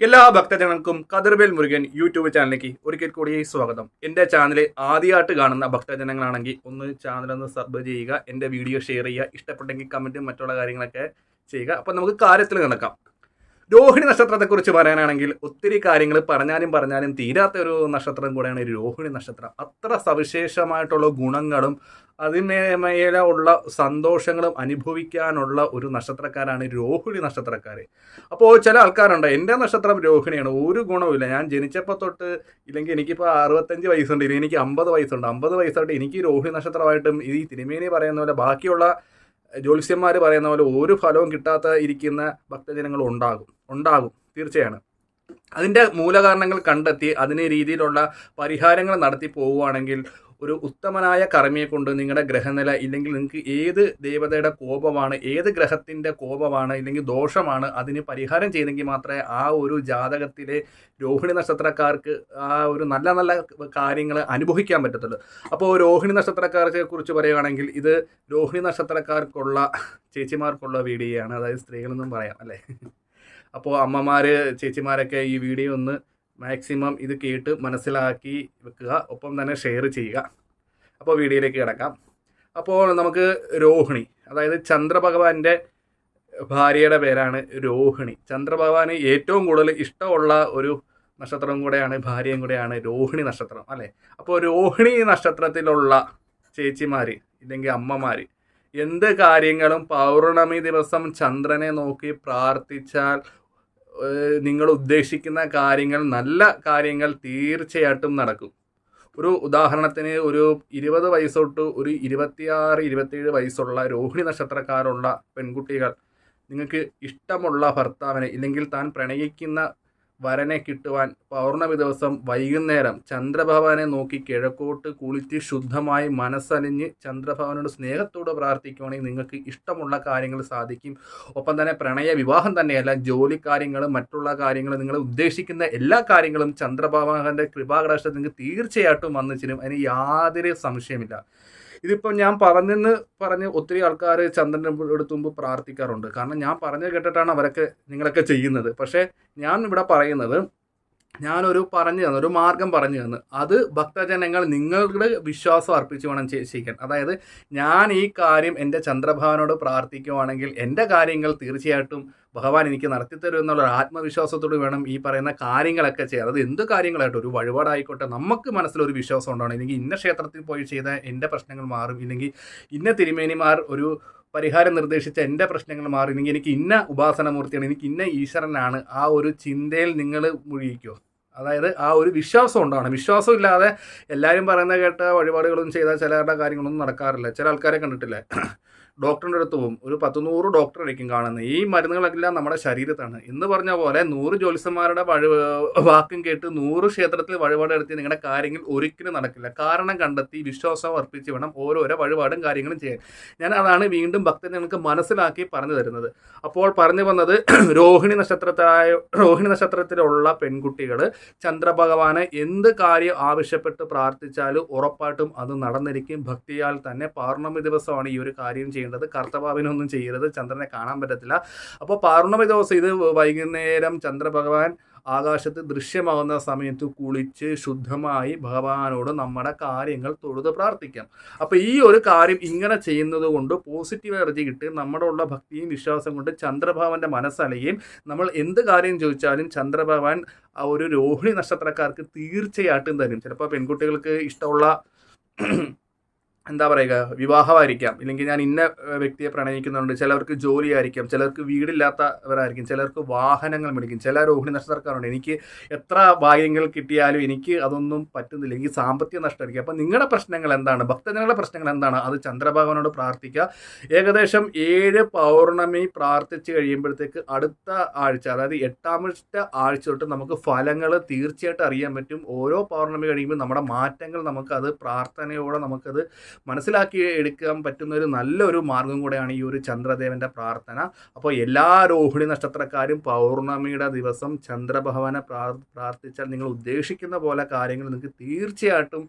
എല്ലാ ഭക്തജനങ്ങൾക്കും കതിർവേൽ മുരുകൻ യൂട്യൂബ് ചാനലിലേക്ക് ഒരിക്കൽ കൂടി സ്വാഗതം. എന്റെ ചാനൽ ആദ്യമായിട്ട് കാണുന്ന ഭക്തജനങ്ങളാണെങ്കിൽ ഒന്ന് ചാനൽ ഒന്ന് സബ് ചെയ്യുക എന്റെ വീഡിയോ ഷെയർ ചെയ്യുക ഇഷ്ടപ്പെട്ടെങ്കിൽ കമന്റും മറ്റുള്ള കാര്യങ്ങളൊക്കെ ചെയ്യുക. അപ്പം നമുക്ക് കാര്യത്തിൽ കിടക്കാം. രോഹിണി നക്ഷത്രത്തെക്കുറിച്ച് പറയാനാണെങ്കിൽ ഒത്തിരി കാര്യങ്ങൾ പറഞ്ഞാലും പറഞ്ഞാലും തീരാത്ത ഒരു നക്ഷത്രം കൂടെയാണ് രോഹിണി നക്ഷത്രം. അത്ര സവിശേഷമായിട്ടുള്ള ഗുണങ്ങളും അതിനേമേല ഉള്ള സന്തോഷങ്ങളും അനുഭവിക്കാനുള്ള ഒരു നക്ഷത്രക്കാരാണ് രോഹിണി നക്ഷത്രക്കാർ അപ്പോൾ ചില ആൾക്കാരുണ്ട് എന്റെ നക്ഷത്രം രോഹിണിയാണ് ഒരു ഗുണവുമില്ല ഞാൻ ജനിച്ചപ്പോൾ തൊട്ട് ഇല്ലെങ്കിൽ എനിക്കിപ്പോൾ അറുപത്തഞ്ച് വയസ്സുണ്ട് ഇല്ലെങ്കിൽ എനിക്ക് അമ്പത് വയസ്സുണ്ട്. അമ്പത് വയസ്സായിട്ട് എനിക്ക് രോഹിണി നക്ഷത്രമായിട്ടും ഈ തിരുമേനി പറയുന്ന പോലെ ബാക്കിയുള്ള ജ്യോത്സ്യന്മാർ പറയുന്ന പോലെ ഒരു ഫലവും കിട്ടാത്ത ഇരിക്കുന്ന ഭക്തജനങ്ങൾ ഉണ്ടാകും ഉണ്ടാകും. തീർച്ചയാണ്. അതിന്റെ മൂലകാരണങ്ങൾ കണ്ടെത്തി അതിന് രീതിയിലുള്ള പരിഹാരങ്ങൾ നടത്തി പോവുകയാണെങ്കിൽ ഒരു ഉത്തമനായ കർമ്മിയെ കൊണ്ട് നിങ്ങളുടെ ഗ്രഹനില ഇല്ലെങ്കിൽ നിങ്ങൾക്ക് ഏത് ദേവതയുടെ കോപമാണ് ഏത് ഗ്രഹത്തിന്റെ കോപമാണ് ഇല്ലെങ്കിൽ ദോഷമാണ് അതിന് പരിഹാരം ചെയ്തെങ്കിൽ മാത്രമേ ആ ഒരു ജാതകത്തിലെ രോഹിണി നക്ഷത്രക്കാർക്ക് ആ ഒരു നല്ല നല്ല കാര്യങ്ങൾ അനുഭവിക്കാൻ പറ്റത്തുള്ളൂ. അപ്പോൾ രോഹിണി നക്ഷത്രക്കാരെ കുറിച്ച് പറയുകയാണെങ്കിൽ ഇത് രോഹിണി നക്ഷത്രക്കാർക്കുള്ള ചേച്ചിമാർക്കുള്ള വീഡിയോയാണ്. അതായത് സ്ത്രീകളെന്നും പറയാം അല്ലേ? അപ്പോൾ അമ്മമാർ ചേച്ചിമാരൊക്കെ ഈ വീഡിയോ ഒന്ന് മാക്സിമം ഇത് കേട്ട് മനസ്സിലാക്കി വെക്കുക. ഒപ്പം തന്നെ ഷെയർ ചെയ്യുക. അപ്പോൾ വീഡിയോയിലേക്ക് കിടക്കാം. അപ്പോൾ നമുക്ക് രോഹിണി അതായത് ചന്ദ്രഭഗവാന്റെ ഭാര്യയുടെ പേരാണ് രോഹിണി. ചന്ദ്രഭഗവാന് ഏറ്റവും കൂടുതൽ ഇഷ്ടമുള്ള ഒരു നക്ഷത്രവും കൂടെയാണ് ഭാര്യയും കൂടെയാണ് രോഹിണി നക്ഷത്രം അല്ലേ? അപ്പോൾ രോഹിണി നക്ഷത്രത്തിലുള്ള ചേച്ചിമാർ ഇല്ലെങ്കിൽ അമ്മമാർ എന്ത് കാര്യങ്ങളും പൗർണമി ദിവസം ചന്ദ്രനെ നോക്കി പ്രാർത്ഥിച്ചാൽ നിങ്ങൾ ഉദ്ദേശിക്കുന്ന കാര്യങ്ങൾ നല്ല കാര്യങ്ങൾ തീർച്ചയായിട്ടും നടക്കും. ഒരു ഉദാഹരണത്തിന് ഒരു ഇരുപത് വയസ്സ് തൊട്ട് ഒരു ഇരുപത്തിയാറ് ഇരുപത്തിയേഴ് വയസ്സുള്ള രോഹിണി നക്ഷത്രക്കാരുള്ള പെൺകുട്ടികൾ നിങ്ങൾക്ക് ഇഷ്ടമുള്ള ഭർത്താവിനെ ഇല്ലെങ്കിൽ താൻ പ്രണയിക്കുന്ന വരനെ കിട്ടുവാൻ പൗർണമി ദിവസം വൈകുന്നേരം ചന്ദ്രഭവനെ നോക്കി കിഴക്കോട്ട് കുളിച്ച് ശുദ്ധമായി മനസ്സലിഞ്ഞ് ചന്ദ്രഭവനോട് സ്നേഹത്തോട് പ്രാർത്ഥിക്കുകയാണെങ്കിൽ നിങ്ങൾക്ക് ഇഷ്ടമുള്ള കാര്യങ്ങൾ സാധിക്കും. ഒപ്പം തന്നെ പ്രണയ വിവാഹം തന്നെയല്ല ജോലി കാര്യങ്ങളും മറ്റുള്ള കാര്യങ്ങളും നിങ്ങൾ ഉദ്ദേശിക്കുന്ന എല്ലാ കാര്യങ്ങളും ചന്ദ്രഭവന്റെ കൃപാകടാശത്തിൽ നിങ്ങൾക്ക് തീർച്ചയായിട്ടും വന്നു ചേരും. അതിന് യാതൊരു സംശയമില്ല ഇതിപ്പോൾ ഞാൻ പറഞ്ഞെന്ന് പറഞ്ഞ് ഒത്തിരി ആൾക്കാർ ചന്ദ്രന്റെ അടുത്ത് മുമ്പ് പ്രാർത്ഥിക്കാറുണ്ട്. കാരണം ഞാൻ പറഞ്ഞു കേട്ടിട്ടാണ് അവരൊക്കെ നിങ്ങളൊക്കെ ചെയ്യുന്നത്. പക്ഷേ ഞാൻ ഇവിടെ പറയുന്നത് ഞാനൊരു പറഞ്ഞു തന്നു ഒരു മാർഗം പറഞ്ഞു തന്നു. അത് ഭക്തജനങ്ങൾ നിങ്ങളുടെ വിശ്വാസം അർപ്പിച്ച് വേണം ചെയ്യിക്കാൻ. അതായത് ഞാൻ ഈ കാര്യം എന്റെ ചന്ദ്രഭവനോട് പ്രാർത്ഥിക്കുവാണെങ്കിൽ എന്റെ കാര്യങ്ങൾ തീർച്ചയായിട്ടും ഭഗവാൻ എനിക്ക് നടത്തിത്തരും എന്നുള്ള ആത്മവിശ്വാസത്തോട് വേണം ഈ പറയുന്ന കാര്യങ്ങളൊക്കെ ചെയ്യാൻ. അത് എന്ത് കാര്യങ്ങളായിട്ട് ഒരു വഴിപാടായിക്കോട്ടെ നമുക്ക് മനസ്സിലൊരു വിശ്വാസം ഉണ്ടാവണം. ഇല്ലെങ്കിൽ ഇന്ന ക്ഷേത്രത്തിൽ പോയി ചെയ്താൽ എന്റെ പ്രശ്നങ്ങൾ മാറും. ഇല്ലെങ്കിൽ ഇന്ന തിരുമേനിമാർ ഒരു പരിഹാരം നിർദ്ദേശിച്ച എന്റെ പ്രശ്നങ്ങൾ മാറി. ഇല്ലെങ്കിൽ എനിക്ക് ഇന്ന ഉപാസനമൂർത്തിയാണ് എനിക്ക് ഇന്ന ഈശ്വരനാണ്. ആ ഒരു ചിന്തയിൽ നിങ്ങൾ മുഴുകിക്കോ. അതായത് ആ ഒരു വിശ്വാസം ഉണ്ടാണ് വിശ്വാസം ഇല്ലാതെ എല്ലാവരും പറയുന്ന കേട്ട വഴിപാടുകളൊന്നും ചെയ്താൽ ചിലരുടെ കാര്യങ്ങളൊന്നും നടക്കാറില്ല. ചില ആൾക്കാരെ കണ്ടിട്ടില്ലേ? ഡോക്ടറിന്റെ അടുത്ത് പോകും. ഒരു പത്ത് നൂറ് ഡോക്ടറായിരിക്കും കാണുന്നത്. ഈ മരുന്നുകളെല്ലാം നമ്മുടെ ശരീരത്താണ്. എന്ന് പറഞ്ഞ പോലെ നൂറ് ജ്യോത്സ്യന്മാരുടെ വഴി വാക്കും കേട്ട് നൂറ് ക്ഷേത്രത്തിൽ വഴിപാട് നടത്തി നിങ്ങളുടെ കാര്യങ്ങൾ ഒരിക്കലും നടക്കില്ല. കാരണം കണ്ടെത്തി വിശ്വാസം അർപ്പിച്ച് വേണം ഓരോരോ വഴിപാടും കാര്യങ്ങളും ചെയ്യാൻ. ഞാൻ അതാണ് വീണ്ടും ഭക്തജനങ്ങൾക്ക് മനസ്സിലാക്കി പറഞ്ഞു തരുന്നത്. അപ്പോൾ പറഞ്ഞു വന്നത് രോഹിണി നക്ഷത്രത്തിലായ രോഹിണി നക്ഷത്രത്തിലുള്ള പെൺകുട്ടികൾ ചന്ദ്രഭഗവാനെ എന്ത് കാര്യം ആവശ്യപ്പെട്ട് പ്രാർത്ഥിച്ചാലും ഉറപ്പായിട്ടും അത് നടന്നിരിക്കും. ഭക്തിയാൽ തന്നെ പൗർണമി ദിവസമാണ് ഈ ഒരു കാര്യം ചെയ്യേണ്ടത്. കർത്തഭാവിനൊന്നും ചെയ്യരുത്. ചന്ദ്രനെ കാണാൻ പറ്റത്തില്ല. അപ്പോൾ പൗർണമി ദിവസം ഇത് വൈകുന്നേരം ചന്ദ്രഭഗവാൻ ആകാശത്ത് ദൃശ്യമാകുന്ന സമയത്ത് കുളിച്ച് ശുദ്ധമായി ഭഗവാനോട് നമ്മുടെ കാര്യങ്ങൾ തൊഴുത് പ്രാർത്ഥിക്കാം. അപ്പോൾ ഈ ഒരു കാര്യം ഇങ്ങനെ ചെയ്യുന്നത് കൊണ്ട് പോസിറ്റീവ് എനർജി കിട്ടി. നമ്മുടെ ഉള്ള ഭക്തിയും വിശ്വാസം കൊണ്ട് ചന്ദ്രഭഗവാന്റെ മനസ്സലയും നമ്മൾ എന്ത് കാര്യം ചോദിച്ചാലും ചന്ദ്രഭഗവാൻ ആ ഒരു രോഹിണി നക്ഷത്രക്കാർക്ക് തീർച്ചയായിട്ടും തരും. ചിലപ്പോൾ പെൺകുട്ടികൾക്ക് ഇഷ്ടമുള്ള എന്താ പറയുക വിവാഹമായിരിക്കാം. ഇല്ലെങ്കിൽ ഞാൻ ഇന്ന വ്യക്തിയെ പ്രണയിക്കുന്നുണ്ട് ചിലർക്ക് ജോലിയായിരിക്കാം ചിലർക്ക് വീടില്ലാത്തവരായിരിക്കും ചിലർക്ക് വാഹനങ്ങൾ മേടിക്കും ചില രോഹിണി നക്ഷത്രക്കാരുണ്ട് എനിക്ക് എത്ര ഭാഗ്യങ്ങൾ കിട്ടിയാലും എനിക്ക് അതൊന്നും പറ്റുന്നില്ല. എനിക്ക് സാമ്പത്തിക നഷ്ടമായിരിക്കും. അപ്പം നിങ്ങളുടെ പ്രശ്നങ്ങൾ എന്താണ്? ഭക്തജനങ്ങളുടെ പ്രശ്നങ്ങൾ എന്താണ്? അത് ചന്ദ്രഭഗവാനോട് പ്രാർത്ഥിക്കുക. ഏകദേശം ഏഴ് പൗർണമി പ്രാർത്ഥിച്ച് കഴിയുമ്പോഴത്തേക്ക് അടുത്ത ആഴ്ച അതായത് എട്ടാമത്തെ ആഴ്ച തൊട്ട് നമുക്ക് ഫലങ്ങൾ തീർച്ചയായിട്ടും അറിയാൻ പറ്റും. ഓരോ പൗർണമി കഴിയുമ്പോൾ നമ്മുടെ മാറ്റങ്ങൾ നമുക്കത് പ്രാർത്ഥനയോടെ നമുക്കത് മനസ്സിലാക്കി എടുക്കാൻ പറ്റുന്ന ഒരു നല്ലൊരു മാർഗം കൂടെയാണ് ഈ ഒരു ചന്ദ്രദേവന്റെ പ്രാർത്ഥന. അപ്പോൾ എല്ലാ രോഹിണി നക്ഷത്രക്കാരും പൗർണമിയുടെ ദിവസം ചന്ദ്രഭവനെ പ്രാർ പ്രാർത്ഥിച്ചാൽ നിങ്ങൾ ഉദ്ദേശിക്കുന്ന പോലെ കാര്യങ്ങൾ നിങ്ങൾക്ക് തീർച്ചയായിട്ടും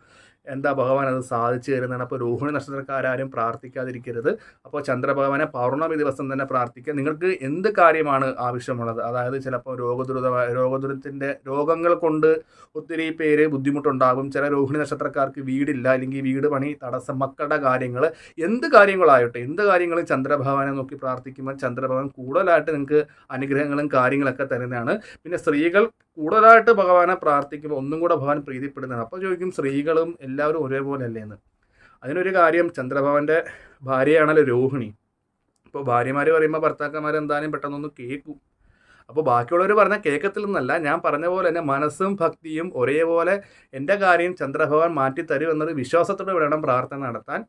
എന്താ ഭഗവാൻ അത് സാധിച്ചു തരുന്നതാണ്? അപ്പോൾ രോഹിണി നക്ഷത്രക്കാരും പ്രാർത്ഥിക്കാതിരിക്കരുത്. അപ്പോൾ ചന്ദ്രഭഗവാനെ പൗർണമി ദിവസം തന്നെ പ്രാർത്ഥിക്കുക. നിങ്ങൾക്ക് എന്ത് കാര്യമാണ് ആവശ്യമുള്ളത്? അതായത് ചിലപ്പോൾ രോഗദുരിത രോഗദുരിതത്തിന്റെ രോഗങ്ങൾ കൊണ്ട് ഒത്തിരി പേര് ബുദ്ധിമുട്ടുണ്ടാകും. ചില രോഹിണി നക്ഷത്രക്കാർക്ക് വീടില്ല. അല്ലെങ്കിൽ വീട് പണി തടസ്സം മക്കളുടെ കാര്യങ്ങൾ. എന്ത് കാര്യങ്ങളായിട്ട് എന്ത് കാര്യങ്ങളും ചന്ദ്രഭഗവാനെ നോക്കി പ്രാർത്ഥിക്കുമ്പോൾ ചന്ദ്രഭഗവാൻ കൂടുതലായിട്ട് നിങ്ങൾക്ക് അനുഗ്രഹങ്ങളും കാര്യങ്ങളൊക്കെ തരുന്നതാണ്. പിന്നെ സ്ത്രീകൾ കൂടുതലായിട്ട് ഭഗവാനെ പ്രാർത്ഥിക്കുമ്പോൾ ഒന്നും കൂടെ ഭഗവാൻ പ്രീതിപ്പെടുന്നതാണ്. അപ്പോൾ ചോദിക്കും സ്ത്രീകളും എല്ലാവരും ഒരേപോലെ അല്ലേ എന്ന് അതിനൊരു കാര്യം ചന്ദ്രഭവന്റെ ഭാര്യയാണല്ലോ രോഹിണി. ഇപ്പോൾ ഭാര്യമാർ പറയുമ്പോൾ ഭർത്താക്കന്മാർ എന്തായാലും പെട്ടെന്നൊന്ന് കേൾക്കും അപ്പോൾ ബാക്കിയുള്ളവർ പറഞ്ഞാൽ നിന്നല്ല ഞാൻ പറഞ്ഞ പോലെ തന്നെ മനസ്സും ഭക്തിയും ഒരേപോലെ എന്റെ കാര്യം ചന്ദ്രഭഗവാൻ മാറ്റിത്തരും എന്നൊരു വിശ്വാസത്തോടെ വേണം പ്രാർത്ഥന നടത്താൻ.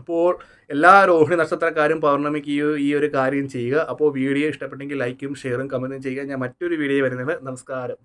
അപ്പോൾ എല്ലാ രോഹിണി നക്ഷത്രക്കാരും പൗർണമിക്ക് ഈ ഈ ഒരു കാര്യം ചെയ്യുക. അപ്പോൾ വീഡിയോ ഇഷ്ടപ്പെട്ടെങ്കിൽ ലൈക്കും ഷെയറും കമന്റും ചെയ്യുക. ഞാൻ മറ്റൊരു വീഡിയോ വരുന്നത് നമസ്കാരം.